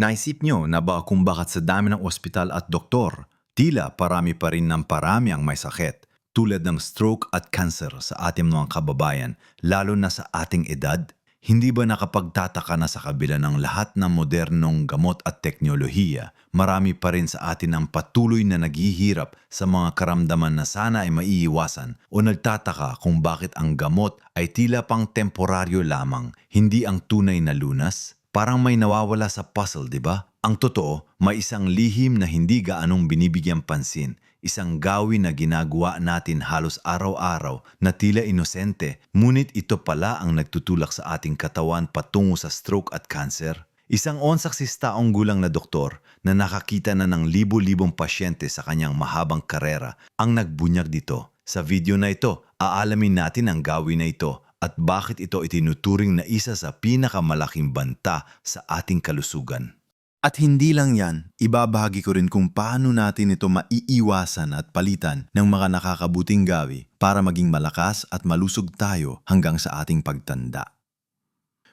Naisip nyo na ba kung bakit sa dami ng ospital at doktor, tila parami pa rin ng parami ang may sakit, tulad ng stroke at cancer sa ating mga kababayan, lalo na sa ating edad? Hindi ba nakapagtataka na sa kabila ng lahat ng modernong gamot at teknolohiya, marami pa rin sa atin ang patuloy na naghihirap sa mga karamdaman na sana ay maiiwasan o nagtataka kung bakit ang gamot ay tila pang temporaryo lamang, hindi ang tunay na lunas? Parang may nawawala sa puzzle, di ba? Ang totoo, may isang lihim na hindi gaanong binibigyan pansin, isang gawin na ginagawa natin halos araw-araw na tila inosente, ngunit ito pala ang nagtutulak sa ating katawan patungo sa stroke at cancer. Isang onsaksis taong gulang na doktor na nakakita na ng libo-libong pasyente sa kanyang mahabang karera ang nagbunyag dito. Sa video na ito, aalamin natin ang gawin na ito at bakit ito itinuturing na isa sa pinakamalaking banta sa ating kalusugan. At hindi lang yan, ibabahagi ko rin kung paano natin ito maiiwasan at palitan ng mga nakakabuting gawi para maging malakas at malusog tayo hanggang sa ating pagtanda.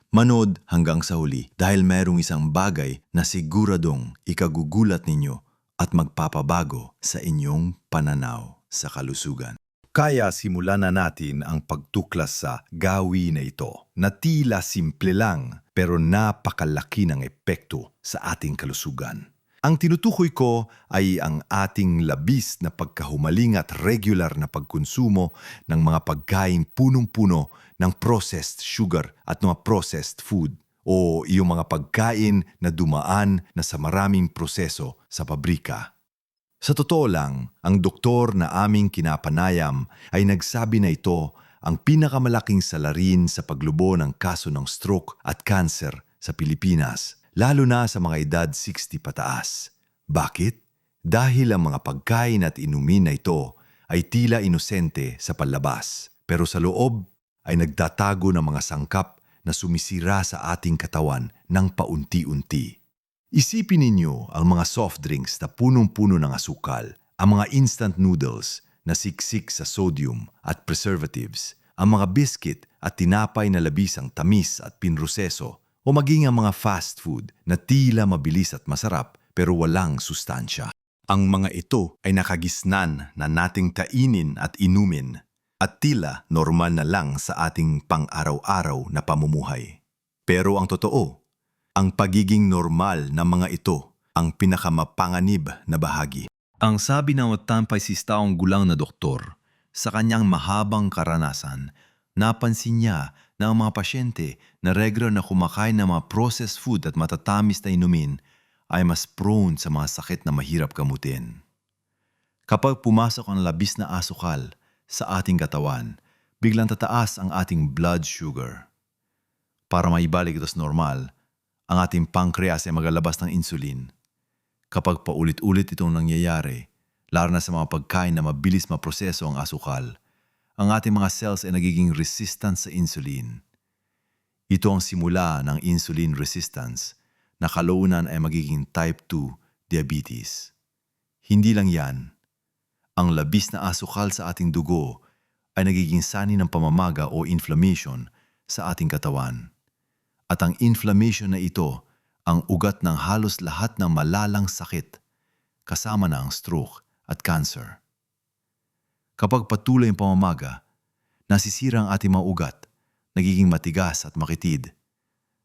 Manood hanggang sa huli dahil mayroong isang bagay na siguradong ikagugulat ninyo at magpapabago sa inyong pananaw sa kalusugan. Kaya simulan na natin ang pagtuklas sa gawi na ito na tila simple lang pero napakalaki ng epekto sa ating kalusugan. Ang tinutukoy ko ay ang ating labis na pagkahumaling at regular na pagkonsumo ng mga pagkain punong-puno ng processed sugar at mga processed food o iyong mga pagkain na dumaan na sa maraming proseso sa pabrika. Sa totoo lang, ang doktor na aming kinapanayam ay nagsabi na ito ang pinakamalaking salarin sa paglubo ng kaso ng stroke at cancer sa Pilipinas, lalo na sa mga edad 60 pataas. Bakit? Dahil ang mga pagkain at inumin na ito ay tila inosente sa palabas, pero sa loob ay nagtatago ng mga sangkap na sumisira sa ating katawan ng paunti-unti. Isipin ninyo ang mga soft drinks na punong-puno ng asukal, ang mga instant noodles na siksik sa sodium at preservatives, ang mga biscuit at tinapay na labisang tamis at pinroseso, o maging ang mga fast food na tila mabilis at masarap pero walang sustansya. Ang mga ito ay nakagisnan na nating kainin at inumin at tila normal na lang sa ating pang-araw-araw na pamumuhay. Pero ang totoo, ang pagiging normal ng mga ito ang pinakamapanganib na bahagi. Ang sabi ng matampay si taong gulang na doktor, sa kanyang mahabang karanasan, napansin niya na ang mga pasyente na regular na kumakain ng mga processed food at matatamis na inumin ay mas prone sa mga sakit na mahirap gamutin. Kapag pumasok ang labis na asukal sa ating katawan, biglang tataas ang ating blood sugar. Para maibalik ito sa normal, ang ating pancreas ay magalabas ng insulin. Kapag paulit-ulit itong nangyayari, lalo na sa mga pagkain na mabilis maproseso ang asukal, ang ating mga cells ay nagiging resistant sa insulin. Ito ang simula ng insulin resistance na kalaunan ay magiging type 2 diabetes. Hindi lang yan, ang labis na asukal sa ating dugo ay nagiging sani ng pamamaga o inflammation sa ating katawan. At ang inflammation na ito ang ugat ng halos lahat ng malalang sakit, kasama na ang stroke at cancer. Kapag patuloy ang pamamaga, nasisira ang ating mga ugat, nagiging matigas at makitid,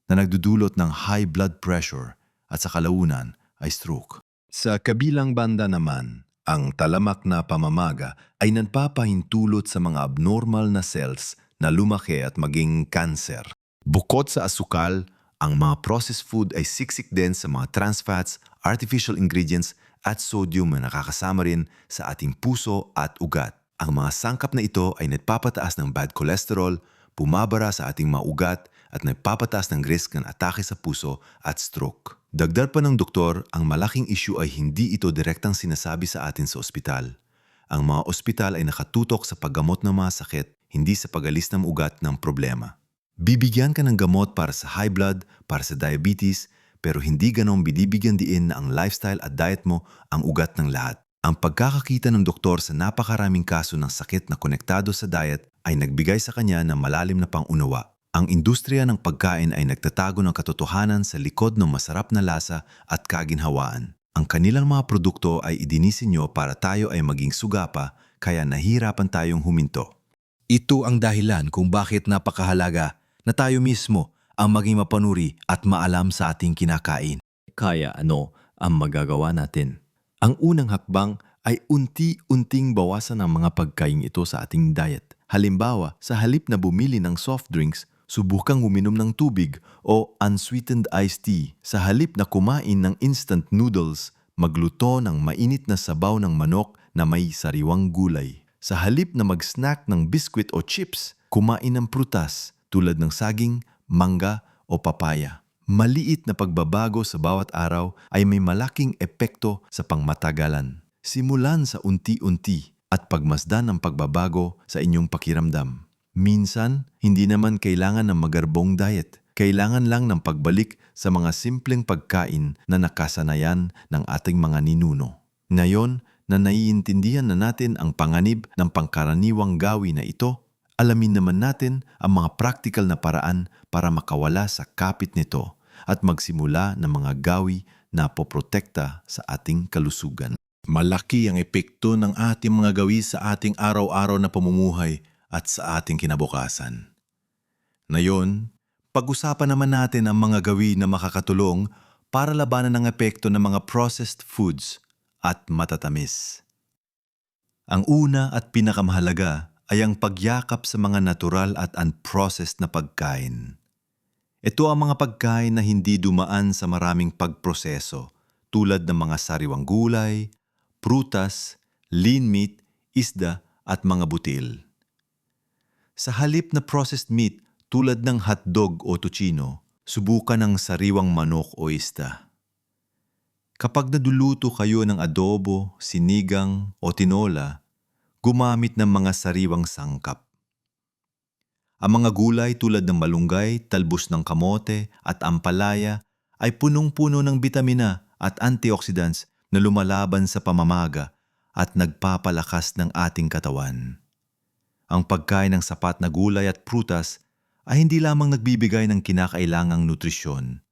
na nagdudulot ng high blood pressure at sa kalaunan ay stroke. Sa kabilang banda naman, ang talamak na pamamaga ay nagpapahintulot sa mga abnormal na cells na lumaki at maging cancer. Bukod sa asukal, ang mga processed food ay siksik din sa mga trans fats, artificial ingredients at sodium na nakakasama rin sa ating puso at ugat. Ang mga sangkap na ito ay nagpapataas ng bad cholesterol, bumabara sa ating mga ugat at nagpapataas ng risk ng atake sa puso at stroke. Dagdag pa ng doktor, ang malaking issue ay hindi ito direktang sinasabi sa atin sa ospital. Ang mga ospital ay nakatutok sa paggamot ng mga sakit, hindi sa pagalis ng ugat ng problema. Bibigyan ka ng gamot para sa high blood, para sa diabetes, pero hindi ganong binibigyan diin na ang lifestyle at diet mo ang ugat ng lahat. Ang pagkakakita ng doktor sa napakaraming kaso ng sakit na konektado sa diet ay nagbigay sa kanya ng malalim na pangunawa. Ang industriya ng pagkain ay nagtatago ng katotohanan sa likod ng masarap na lasa at kaginhawaan. Ang kanilang mga produkto ay idinisenyo para tayo ay maging sugapa kaya nahirapan tayong huminto. Ito ang dahilan kung bakit napakahalaga na tayo mismo ang maging mapanuri at maalam sa ating kinakain. Kaya ano ang magagawa natin? Ang unang hakbang ay unti-unting bawasan ang mga pagkain ito sa ating diet. Halimbawa, sa halip na bumili ng soft drinks, subukang uminom ng tubig o unsweetened iced tea. Sa halip na kumain ng instant noodles, magluto ng mainit na sabaw ng manok na may sariwang gulay. Sa halip na mag-snack ng biskwit o chips, kumain ng prutas tulad ng saging, mangga o papaya. Maliit na pagbabago sa bawat araw ay may malaking epekto sa pangmatagalan. Simulan sa unti-unti at pagmasdan ang pagbabago sa inyong pakiramdam. Minsan, hindi naman kailangan ng magarbong diet. Kailangan lang ng pagbalik sa mga simpleng pagkain na nakasanayan ng ating mga ninuno. Ngayon na naiintindihan na natin ang panganib ng pangkaraniwang gawi na ito, alamin naman natin ang mga practical na paraan para makawala sa kapit nito at magsimula ng mga gawi na poprotekta sa ating kalusugan. Malaki ang epekto ng ating mga gawi sa ating araw-araw na pamumuhay at sa ating kinabukasan. Ngayon, pag-usapan naman natin ang mga gawi na makakatulong para labanan ang epekto ng mga processed foods at matatamis. Ang una at pinakamahalaga ay ang pagyakap sa mga natural at unprocessed na pagkain. Ito ang mga pagkain na hindi dumaan sa maraming pagproseso tulad ng mga sariwang gulay, prutas, lean meat, isda at mga butil. Sa halip na processed meat tulad ng hotdog o tocino, subukan ang sariwang manok o isda. Kapag naduluto kayo ng adobo, sinigang o tinola, gumamit ng mga sariwang sangkap. Ang mga gulay tulad ng malunggay, talbos ng kamote at ampalaya ay punong-puno ng bitamina at antioxidants na lumalaban sa pamamaga at nagpapalakas ng ating katawan. Ang pagkain ng sapat na gulay at prutas ay hindi lamang nagbibigay ng kinakailangang nutrisyon,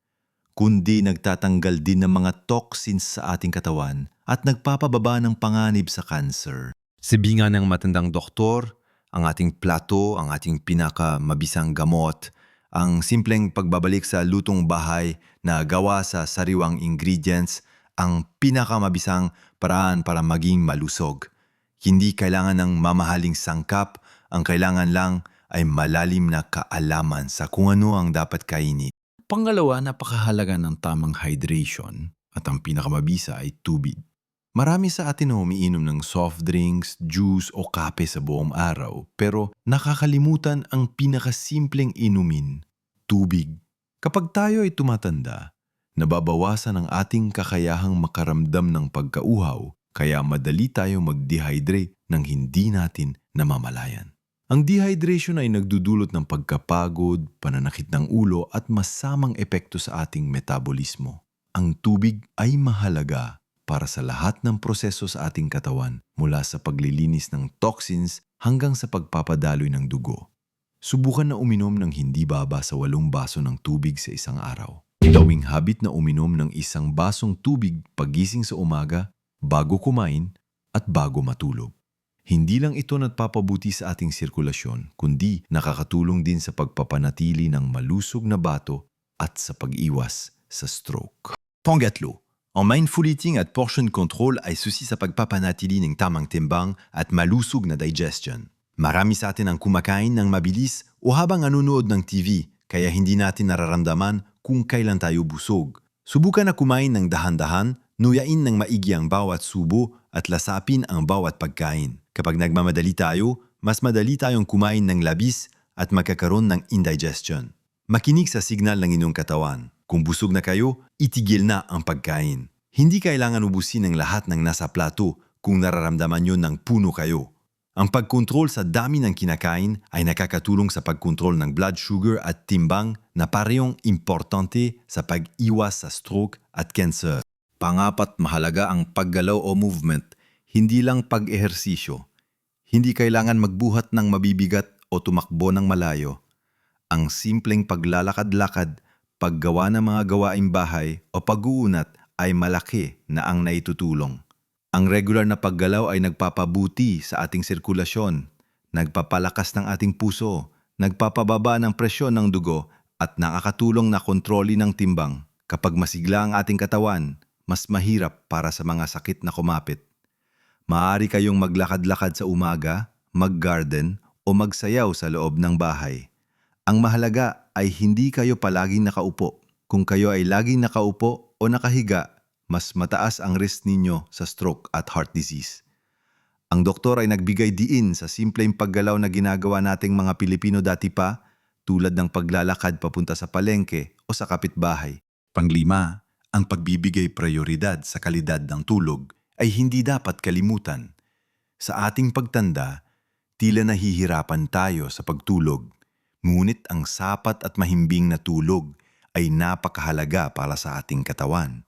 kundi nagtatanggal din ng mga toxins sa ating katawan at nagpapababa ng panganib sa cancer. Sabi nga ng matandang doktor, ang ating plato, ang ating pinakamabisang gamot, ang simpleng pagbabalik sa lutong bahay na gawa sa sariwang ingredients, ang pinakamabisang paraan para maging malusog. Hindi kailangan ng mamahaling sangkap, ang kailangan lang ay malalim na kaalaman sa kung ano ang dapat kainin. Pangalawa, napakahalaga ng tamang hydration at ang pinakamabisa ay tubig. Marami sa atin na umiinom ng soft drinks, juice o kape sa buong araw pero nakakalimutan ang pinakasimpleng inumin, tubig. Kapag tayo ay tumatanda, nababawasan ang ating kakayahang makaramdam ng pagkauhaw kaya madali tayo mag-dehydrate nang hindi natin namamalayan. Ang dehydration ay nagdudulot ng pagkapagod, pananakit ng ulo at masamang epekto sa ating metabolismo. Ang tubig ay mahalaga para sa lahat ng proseso sa ating katawan mula sa paglilinis ng toxins hanggang sa pagpapadaloy ng dugo. Subukan na uminom ng hindi baba sa walong baso ng tubig sa isang araw. Gawing habit na uminom ng isang basong tubig pagising sa umaga, bago kumain, at bago matulog. Hindi lang ito nagpapabuti sa ating sirkulasyon, kundi nakakatulong din sa pagpapanatili ng malusog na bato at sa pag-iwas sa stroke. Pangatlo, ang mindful eating at portion control ay susi sa pagpapanatili ng tamang timbang at malusog na digestion. Marami sa atin ang kumakain ng mabilis o habang anunood ng TV, kaya hindi natin nararamdaman kung kailan tayo busog. Subukan na kumain ng dahan-dahan, nuyain ng maigi ang bawat subo at lasapin ang bawat pagkain. Kapag nagmamadali tayo, mas madali tayong kumain ng labis at magkakaroon ng indigestion. Makinig sa signal ng inyong katawan. Kung busog na kayo, itigil na ang pagkain. Hindi kailangan ubusin ang lahat ng nasa plato kung nararamdaman nyo ng puno kayo. Ang pagkontrol sa dami ng kinakain ay nakakatulong sa pagkontrol ng blood sugar at timbang na parehong importante sa pag-iwas sa stroke at cancer. Pangapat mahalaga ang paggalaw o movement, hindi lang pag-ehersisyo. Hindi kailangan magbuhat ng mabibigat o tumakbo ng malayo. Ang simpleng paglalakad-lakad, paggawa ng mga gawaing bahay o pag-uunat ay malaki na ang naitutulong. Ang regular na paggalaw ay nagpapabuti sa ating sirkulasyon, nagpapalakas ng ating puso, nagpapababa ng presyon ng dugo at nakakatulong na kontroli ng timbang. Kapag masigla ang ating katawan, mas mahirap para sa mga sakit na kumapit. Maaari kayong maglakad-lakad sa umaga, mag-garden o magsayaw sa loob ng bahay. Ang mahalaga ay hindi kayo palaging nakaupo. Kung kayo ay laging nakaupo o nakahiga, mas mataas ang risk ninyo sa stroke at heart disease. Ang doktor ay nagbigay diin sa simpleng paggalaw na ginagawa nating mga Pilipino dati pa, tulad ng paglalakad papunta sa palengke o sa kapitbahay. Panglima, ang pagbibigay prioridad sa kalidad ng tulog ay hindi dapat kalimutan. Sa ating pagtanda, tila nahihirapan tayo sa pagtulog, ngunit ang sapat at mahimbing na tulog ay napakahalaga para sa ating katawan.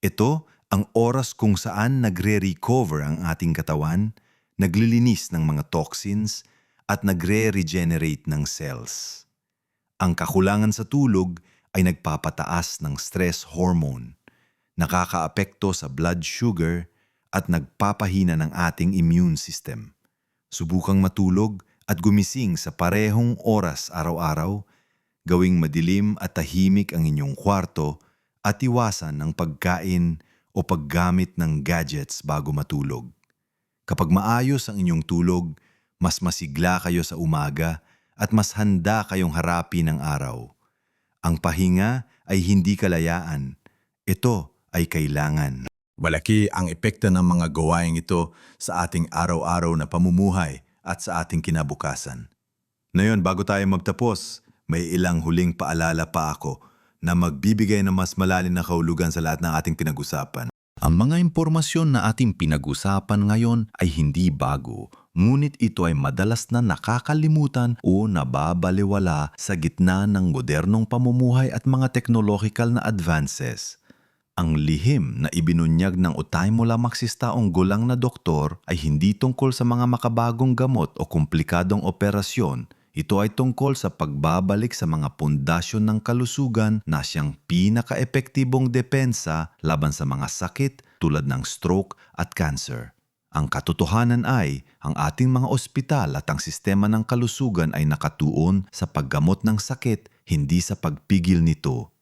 Ito ang oras kung saan nagre-recover ang ating katawan, naglilinis ng mga toxins at nagre-regenerate ng cells. Ang kakulangan sa tulog ay nagpapataas ng stress hormone, nakakaapekto sa blood sugar at nagpapahina ng ating immune system. Subukang matulog at gumising sa parehong oras araw-araw, gawing madilim at tahimik ang inyong kwarto at iwasan ng pagkain o paggamit ng gadgets bago matulog. Kapag maayos ang inyong tulog, mas masigla kayo sa umaga at mas handa kayong harapin ang araw. Ang pahinga ay hindi kalayaan. Ito ay kailangan. Malaki ang epekto ng mga gawaing ito sa ating araw-araw na pamumuhay at sa ating kinabukasan. Ngayon, bago tayo magtapos, may ilang huling paalala pa ako na magbibigay ng mas malalim na kahulugan sa lahat ng ating pinag-usapan. Ang mga impormasyon na ating pinag-usapan ngayon ay hindi bago, ngunit ito ay madalas na nakakalimutan o nababaliwala sa gitna ng modernong pamumuhay at mga technological na advances. Ang lihim na ibinunyag ng Utaimola Maxistaong gulang na doktor ay hindi tungkol sa mga makabagong gamot o komplikadong operasyon. Ito ay tungkol sa pagbabalik sa mga pundasyon ng kalusugan na siyang pinaka-epektibong depensa laban sa mga sakit tulad ng stroke at cancer. Ang katotohanan ay, ang ating mga ospital at ang sistema ng kalusugan ay nakatuon sa paggamot ng sakit, hindi sa pagpigil nito.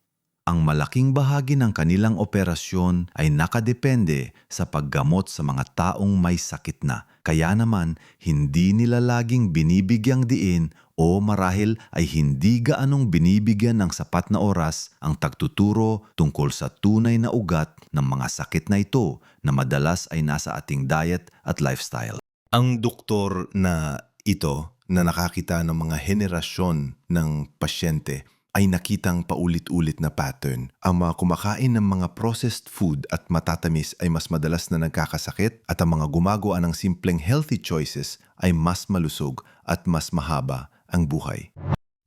Ang malaking bahagi ng kanilang operasyon ay nakadepende sa paggamot sa mga taong may sakit na. Kaya naman, hindi nila laging binibigyang diin o marahil ay hindi gaanong binibigyan ng sapat na oras ang tagtuturo tungkol sa tunay na ugat ng mga sakit na ito na madalas ay nasa ating diet at lifestyle. Ang doktor na ito na nakakita ng mga henerasyon ng pasyente ay nakitang paulit-ulit na pattern. Ang mga kumakain ng mga processed food at matatamis ay mas madalas na nagkakasakit at ang mga gumagawa ng simpleng healthy choices ay mas malusog at mas mahaba ang buhay.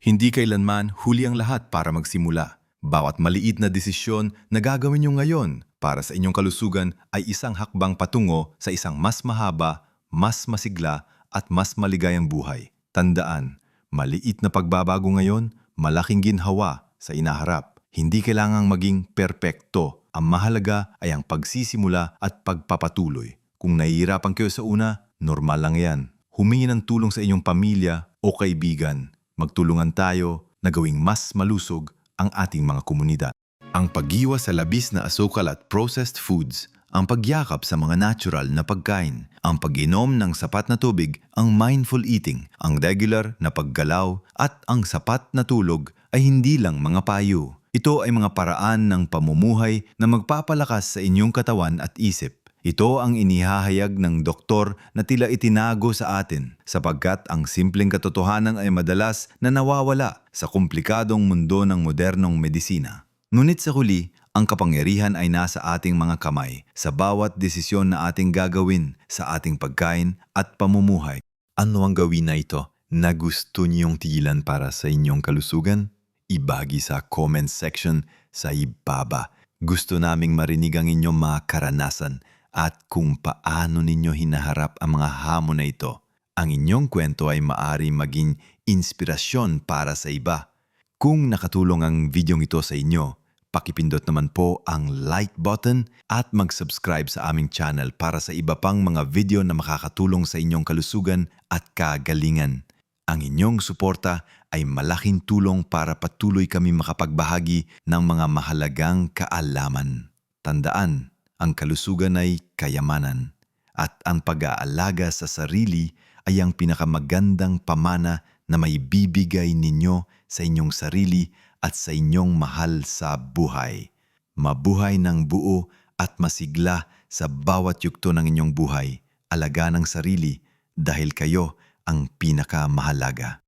Hindi kailanman huli ang lahat para magsimula. Bawat maliit na desisyon na gagawin nyo ngayon para sa inyong kalusugan ay isang hakbang patungo sa isang mas mahaba, mas masigla at mas maligayang buhay. Tandaan, maliit na pagbabago ngayon, malaking ginhawa sa inaharap. Hindi kailangang maging perpekto. Ang mahalaga ay ang pagsisimula at pagpapatuloy. Kung nahihirapan kayo sa una, normal lang yan. Humingi ng tulong sa inyong pamilya o kaibigan. Magtulungan tayo na gawing mas malusog ang ating mga komunidad. Ang pag-iwas sa labis na asukal at processed foods, ang pagyakap sa mga natural na pagkain, ang pag-inom ng sapat na tubig, ang mindful eating, ang regular na paggalaw at ang sapat na tulog ay hindi lang mga payo. Ito ay mga paraan ng pamumuhay na magpapalakas sa inyong katawan at isip. Ito ang inihahayag ng doktor na tila itinago sa atin sapagkat ang simpleng katotohanan ay madalas na nawawala sa komplikadong mundo ng modernong medisina. Ngunit sa huli, ang kapangyarihan ay nasa ating mga kamay sa bawat desisyon na ating gagawin sa ating pagkain at pamumuhay. Ano ang gawin na ito na gusto niyong tigilan para sa inyong kalusugan? Ibagi sa comment section sa ibaba. Gusto naming marinig ang inyong mga karanasan at kung paano ninyo hinaharap ang mga hamon na ito. Ang inyong kwento ay maari maging inspirasyon para sa iba. Kung nakatulong ang videong ito sa inyo, pakipindot naman po ang like button at mag-subscribe sa aming channel para sa iba pang mga video na makakatulong sa inyong kalusugan at kagalingan. Ang inyong suporta ay malaking tulong para patuloy kami makapagbahagi ng mga mahalagang kaalaman. Tandaan, ang kalusugan ay kayamanan at ang pag-aalaga sa sarili ay ang pinakamagandang pamana na may bibigay ninyo sa inyong sarili at sa inyong mahal sa buhay. Mabuhay ng buo at masigla sa bawat yugto ng inyong buhay. Alaga ng sarili dahil kayo ang pinakamahalaga.